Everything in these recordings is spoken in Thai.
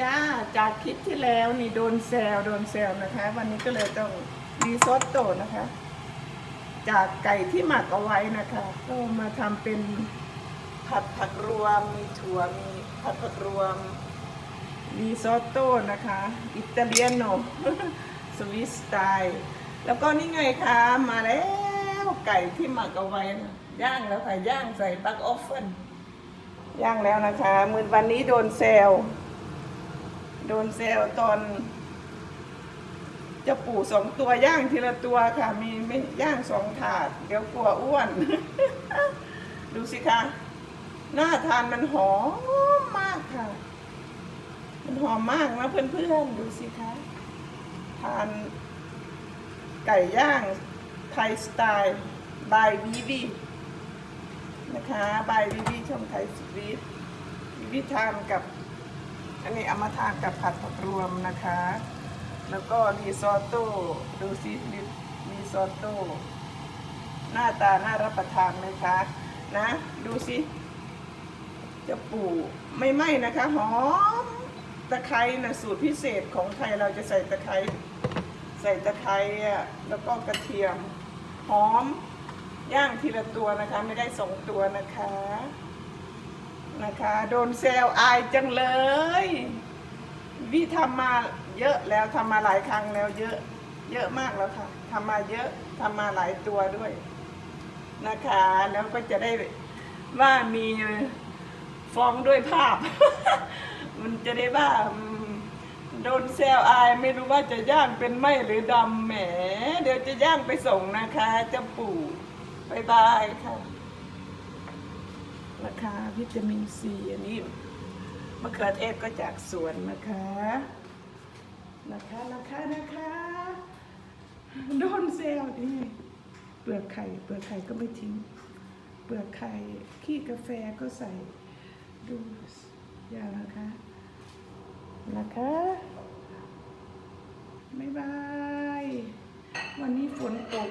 จ้าจากคลิปที่แล้วนี่โดนแซวโดนแซวนะคะ วันนี้ก็เลยต้องรีซอตโต้นะคะ จากไก่ที่หมักเอาไว้นะคะ ก็มาทำเป็นผัดผักรวมมีถั่วมีผัดผักรวมรีซอตโต้นะคะ อิตาเลียโนสวิสสไตล์แล้วก็นี่ไงคะมาแล้วไก่ที่หมักเอาไว้นะย่างแล้วค่ะย่างใส่บักออฟเฟนย่างแล้วนะคะมือวันนี้โดนแซว โดนเซลตอนจะปู่สองตัวย่างทีละตัวค่ะ มีไม่ย่างสองถาด เดี๋ยวกลัวอ้วน ดูสิคะหน่าทานมันหอมมากค่ะ มันหอมมากนะเพื่อนๆ ดูสิคะ ทานไก่ย่างไทยสไตล์บายวีวีนะคะบายวีวีช่องไทยสวีทวีวีทานกับ อันนี้เอามาทานกับผัดผักรวมนะคะ แล้วก็รีซอตโต้ดูสิรีรีซอตโต้หน้าตาน่ารับประทานไหมคะนะ ดูสิจะปูไม่ไหม้นะคะหอมตะไคร้นะสูตรพิเศษของไทยเราจะใส่ตะไคร้ใส่ตะไคร้อะแล้วก็กระเทียมหอมย่างทีละตัวนะคะ ไม่ได้สองตัวนะคะ นะคะ โดนแซวอายจังเลย วิทำมาเยอะแล้วทำมาหลายครั้งแล้วเยอะเยอะมากแล้วค่ะทำมาเยอะทำมาหลายตัวด้วยนะคะ แล้วก็จะได้ว่ามีฟ้องด้วยภาพ มันจะได้ว่าโดนแซวอายไม่รู้ว่าจะย่างเป็นไหมหรือดำแหม เดี๋ยวจะย่างไปส่งนะคะเจ้าปู่บายบายค่ะ นะคะวิตามินซีอันนี้มะเขือเทศก็จากสวนนะคะนะคะนะคะนะคะโดนเซลล์นี่เปลือกไข่เปลือกไข่ก็ไม่ทิ้ง เปลือกไข่ขี้กาแฟก็ใส่ดูอย่างนะคะนะคะบ๊ายบาย วันนี้ฝนตก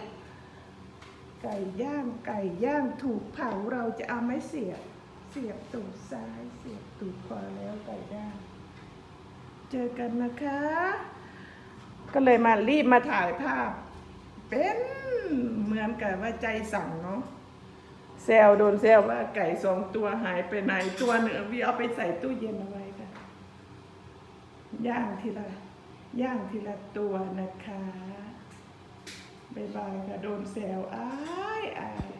ไก่ย่างไก่ย่างถูกเผาเราจะเอาไม้เสียบ เสียบตูดซ้าย เสียบตูดขวาแล้วไก่ย่าง เจอกันนะคะ ก็เลยมารีบมาถ่ายภาพ เป็นเหมือนกับว่าใจสั่งเนาะแซวโดนแซวว่าไก่สองตัวหายไปไหนตัวหนึ่งพี่เอาไปใส่ตู้เย็นเอาไว้ค่ะ ย่างทีละย่างทีละตัวนะคะ บายบายค่ะ โดนแซวอ้ายอาย